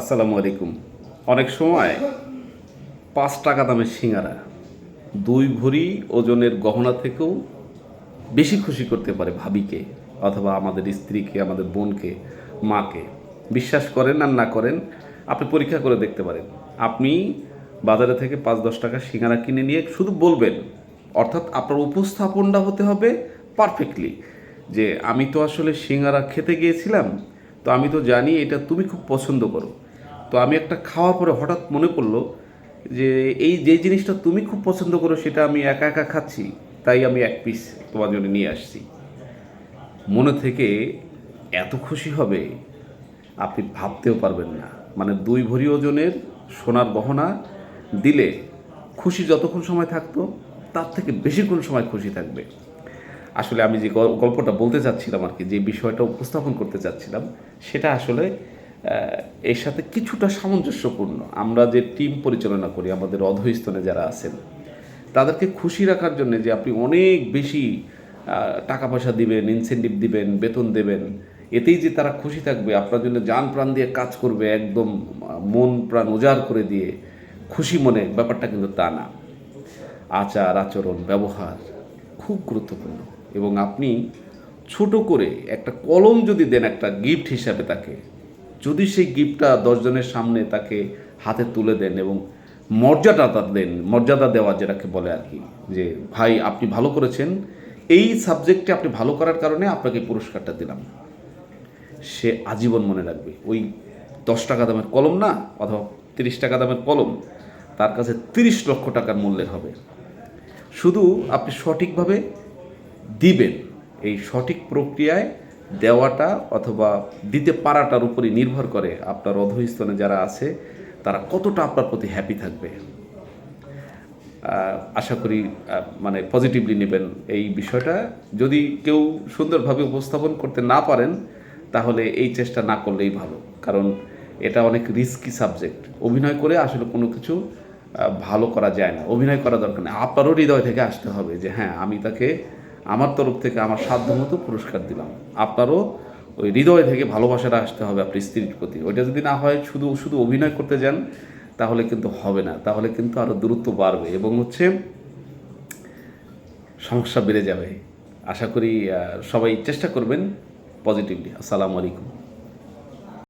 আসসালামু আলাইকুম। অনেক সময় পাঁচ টাকা দামের সিঙ্গারা দুই ভরি ওজনের গহনা থেকেও বেশি খুশি করতে পারে ভাবিকে অথবা আমাদের স্ত্রীকে, আমাদের বোনকে, মাকে। বিশ্বাস করেন আর না করেন, আপনি পরীক্ষা করে দেখতে পারেন। আপনি বাজারে থেকে পাঁচ, দশ টাকা সিঙ্গারা কিনে নিয়ে শুধু বলবেন, অর্থাৎ আপনার উপস্থাপনটা হতে হবে পারফেক্টলি যে, আমি তো আসলে সিঙ্গারা খেতে গিয়েছিলাম, তো আমি তো জানি এটা তুমি খুব পছন্দ করো। তো আমি একটা খাওয়া পরে হঠাৎ মনে পড়ল যে এই যে জিনিসটা তুমি খুব পছন্দ করো সেটা আমি একা একা খাচ্ছি, তাই আমি এক পিস তোমার জন্য নিয়ে আসছি। মনে থেকে এত খুশি হবে, আপনি ভাবতেও পারবেন না। মানে দুই ভরি ওজনের সোনার গহনা দিলে খুশি যতক্ষণ সময় থাকতো, তার থেকে বেশিক্ষণ সময় খুশি থাকবে? আসলে আমি যে গল্পটা বলতে চাচ্ছিলাম আর কি, যে বিষয়টা উপস্থাপন করতে চাচ্ছিলাম, সেটা আসলে এর সাথে কিছুটা সামঞ্জস্যপূর্ণ। আমরা যে টিম পরিচালনা করি, আমাদের অধস্তনে যারা আছেন, তাদেরকে খুশি রাখার জন্য যে আপনি অনেক বেশি টাকা পয়সা দিবেন ইনসেন্টিভ দিবেন, বেতন দেবেন, এতেই যে তারা খুশি থাকবে, আপনার জন্য যান প্রাণ দিয়ে কাজ করবে, একদম মন প্রাণ উজাড় করে দিয়ে খুশি মনে, ব্যাপারটা কিন্তু তা না। আচার, আচরণ, ব্যবহার খুব গুরুত্বপূর্ণ। এবং আপনি ছোট করে একটা কলম যদি দেন, একটা গিফট হিসাবে তাকে যদি সেই গিফটটা দশজনের সামনে তাকে হাতে তুলে দেন এবং মর্যাদা তার দেন, মর্যাদা দেওয়া যেটাকে বলে আর কি, যে, ভাই, আপনি ভালো করেছেন। এই সাবজেক্টে আপনি ভালো করার কারণে আপনাকে পুরস্কারটা দিলাম। সে আজীবন মনে রাখবে, ওই দশ টাকা দামের কলম না, অথবা তিরিশ টাকা দামের কলম, তার কাছে তিরিশ লক্ষ টাকার মূল্যের হবে। শুধু আপনি সঠিকভাবে দিবেন, এই সঠিক প্রক্রিয়ায় দেওয়াটা অথবা দিতে পারাটার উপরই নির্ভর করে আপনার অধস্তনে যারা আছে, তারা কতটা আপনার প্রতি হ্যাপি থাকবে। আশা করি মানে পজিটিভলি নেবেন এই বিষয়টা। যদি কেউ সুন্দরভাবে উপস্থাপন করতে না পারেন, তাহলে এই চেষ্টা না করলেই ভালো। কারণ এটা অনেক রিস্কি সাবজেক্ট অভিনয় করে আসলে কোনো কিছু ভালো করা যায় না। অভিনয় করা দরকার নেই। আপনারও হৃদয় থেকে আসতে হবে যে হ্যাঁ আমি তাকে আমার তরফ থেকে আমার সাধ্য মতো পুরস্কার দিলাম। আপনারও ওই হৃদয় থেকে ভালোবাসাটা আসতে হবে আপনার স্ত্রীর প্রতি। ওইটা যদি না হয়, শুধু শুধু অভিনয় করতে যান, তাহলে কিন্তু হবে না। তাহলে কিন্তু আরও দূরত্ব বাড়বে এবং হচ্ছে সমস্যা বেড়ে যাবে। আশা করি সবাই চেষ্টা করবেন পজিটিভলি আসসালামু আলাইকুম।